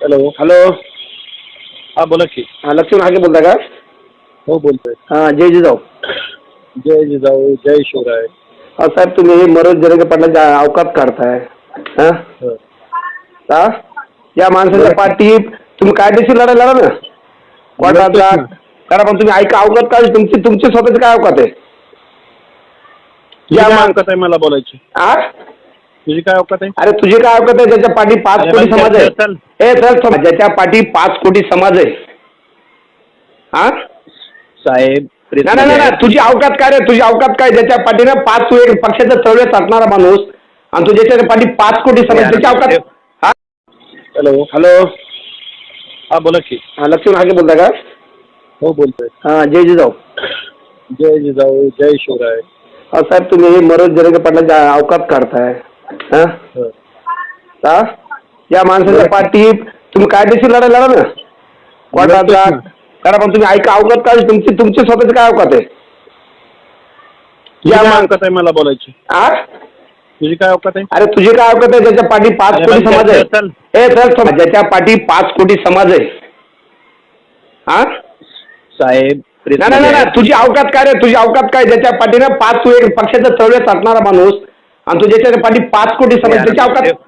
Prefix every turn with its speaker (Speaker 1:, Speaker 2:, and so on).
Speaker 1: Hello
Speaker 2: hello
Speaker 1: हा बोला की.
Speaker 2: हा लक्ष्मण हाके बोलता का?
Speaker 1: हो बोलतोय.
Speaker 2: हां जय जिजाऊ.
Speaker 1: जय जिजाऊ जय शिवराय.
Speaker 2: हा साहेब तुम्ही मनोज जरंगे पाटलांच्या अवकात काढताय. हां?
Speaker 1: हं.
Speaker 2: हा? या माणसाच्या पाठी तुम्ही कायदेशीर लढाई लढा ना. कोर्टाचा
Speaker 1: लढतोच ना.
Speaker 2: करा पण तुम्ही ऐका अवकात काय तुमची तुमची स्वतःची काय अवकात आहे? या मा-
Speaker 1: अवकात आहे मला बोलायची.
Speaker 2: आ?
Speaker 1: तुझी काय अवकात आहे?
Speaker 2: अरे तुझी काय अवकात आहे? ज्याच्या पाठी पाच
Speaker 1: अरे
Speaker 2: कोटी
Speaker 1: बाई,
Speaker 2: समाज आहे.
Speaker 1: चल.
Speaker 2: ए चल. ज्याच्या पाठी पाच कोटी समाज आहे. हा?
Speaker 1: साहेब
Speaker 2: नाही नाही नाही तुझी अवकात काय रे? तुझी अवकात काय? ज्याच्या पाठीनं पाच तू एक पक्षाचा चळवळ साधणारा माणूस आणि तू ज्याच्या पाठी पाच कोटी समाज त्याच्या अवकात हा?
Speaker 1: हॅलो.
Speaker 2: हॅलो.
Speaker 1: हा बोला की.
Speaker 2: हा लक्ष्मण हाके बोलता का?
Speaker 1: हो बोलतोय.
Speaker 2: हा जय जिजाऊ.
Speaker 1: जय जिजाऊ जय शिवराय.
Speaker 2: हा साहेब तुम्ही मनोज जरंगे पाटलांच्या अवकात काढताय. हा?
Speaker 1: हं.
Speaker 2: हा? या माणसाच्या पाठी तुम्ही कायदेशीर लढाई लढा ना. कोर्टाचा
Speaker 1: लढतोच ना.
Speaker 2: करा पण तुम्ही ऐका अवकात काय तुमची तुमची स्वतःची काय अवकात आहे?
Speaker 1: तुझी
Speaker 2: या
Speaker 1: काय
Speaker 2: मा-
Speaker 1: अवकात आहे मला बोलायची?
Speaker 2: आ?
Speaker 1: तुझी काय अवकात आहे?
Speaker 2: अरे तुझी काय अवकात आहे? ज्याच्या पाठी पाच
Speaker 1: अरे
Speaker 2: कोटी
Speaker 1: बाई,
Speaker 2: समाज आहे.
Speaker 1: चल.
Speaker 2: ए चल. ज्याच्या पाठी पाच कोटी समाज आहे. हा
Speaker 1: साहेब
Speaker 2: नाही नाही नाही तुझी अवकात काय रे? तुझी अवकात काय? ज्याच्या पाठीनं पाच तू एक पक्षाचा चळवळ साधणारा माणूस. आणि तू ज्याच्या पाठी पाच कोटी समाज त्याच्या अवकात